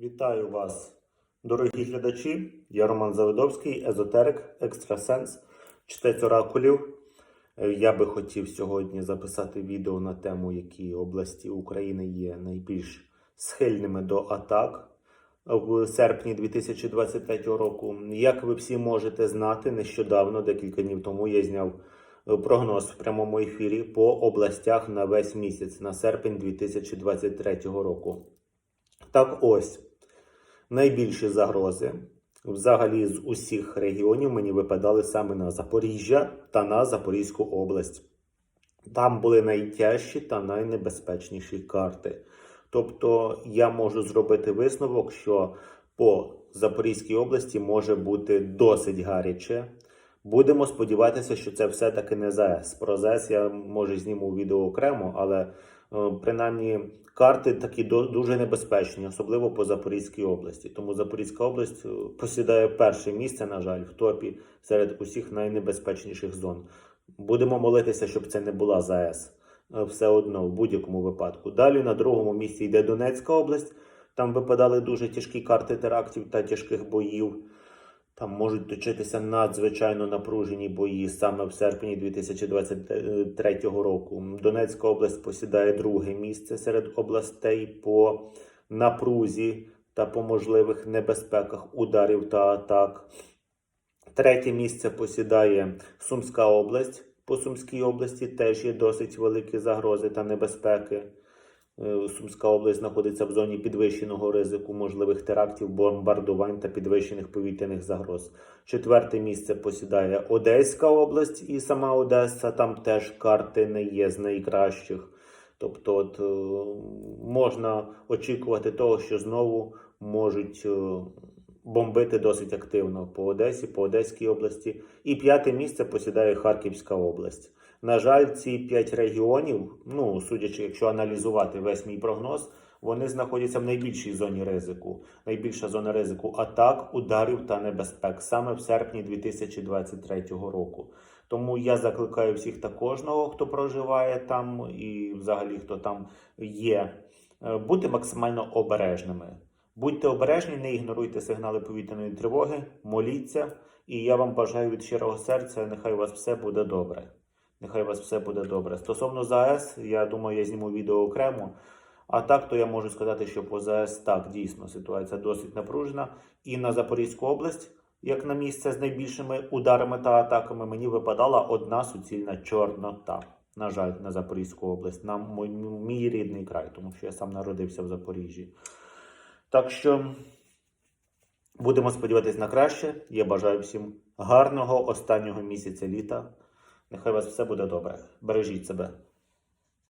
Вітаю вас, дорогі глядачі. Я Роман Завидовський, езотерик, екстрасенс, чтець оракулів. Я би хотів сьогодні записати відео на тему, які області України є найбільш схильними до атак в серпні 2023 року. Як ви всі можете знати, нещодавно, декілька днів тому, я зняв прогноз в прямому ефірі по областях на весь місяць, на серпень 2023 року. Так ось, найбільші загрози взагалі з усіх регіонів мені випадали саме на Запоріжжя та на Запорізьку область. Там були найтяжчі та найнебезпечніші карти. Тобто я можу зробити висновок, що по Запорізькій області може бути досить гаряче. Будемо сподіватися, що це все-таки не ЗАЕС. Про ЗАЕС я може зніму відео окремо, але е, принаймні карти такі дуже небезпечні, особливо по Запорізькій області. Тому Запорізька область е, посідає перше місце, на жаль, в топі серед усіх найнебезпечніших зон. Будемо молитися, щоб це не була ЗАЕС. Е, Все одно, в будь-якому випадку. Далі на другому місці йде Донецька область. Там випадали дуже тяжкі карти терактів та тяжких боїв. Там можуть точитися надзвичайно напружені бої саме в серпні 2023 року. Донецька область посідає друге місце серед областей по напрузі та по можливих небезпеках ударів та атак. Третє місце посідає Сумська область. По Сумській області теж є досить великі загрози та небезпеки. Е, Сумська область знаходиться в зоні підвищеного ризику можливих терактів, бомбардувань та підвищених повітряних загроз. Четверте місце посідає Одеська область і сама Одеса. Там теж карти не є з найкращих. Тобто, от, е, можна очікувати того, що знову можуть е, бомбити досить активно по Одесі, по Одеській області. І п'яте місце посідає Харківська область. На жаль, ці п'ять регіонів, ну судячи, якщо аналізувати весь мій прогноз, вони знаходяться в найбільшій зоні ризику. Найбільша зона ризику атак, ударів та небезпек саме в серпні 2023 року. Тому я закликаю всіх та кожного, хто проживає там і взагалі хто там є, е, бути максимально обережними. Будьте обережні, не ігноруйте сигнали повітряної тривоги, моліться, і я вам бажаю від щирого серця, нехай у вас все буде добре. Нехай у вас все буде добре. Стосовно ЗАЕС, я думаю, я зніму відео окремо. А так, то я можу сказати, що по ЗАЕС так дійсно ситуація досить напружена. І на Запорізьку область, як на місце з найбільшими ударами та атаками, мені випадала одна суцільна чорнота. На жаль, на Запорізьку область, на мій, мій рідний край, тому що я сам народився в Запоріжжі. Так що будемо сподіватися на краще. Я бажаю всім гарного останнього місяця літа. Нехай у вас все буде добре. Бережіть себе.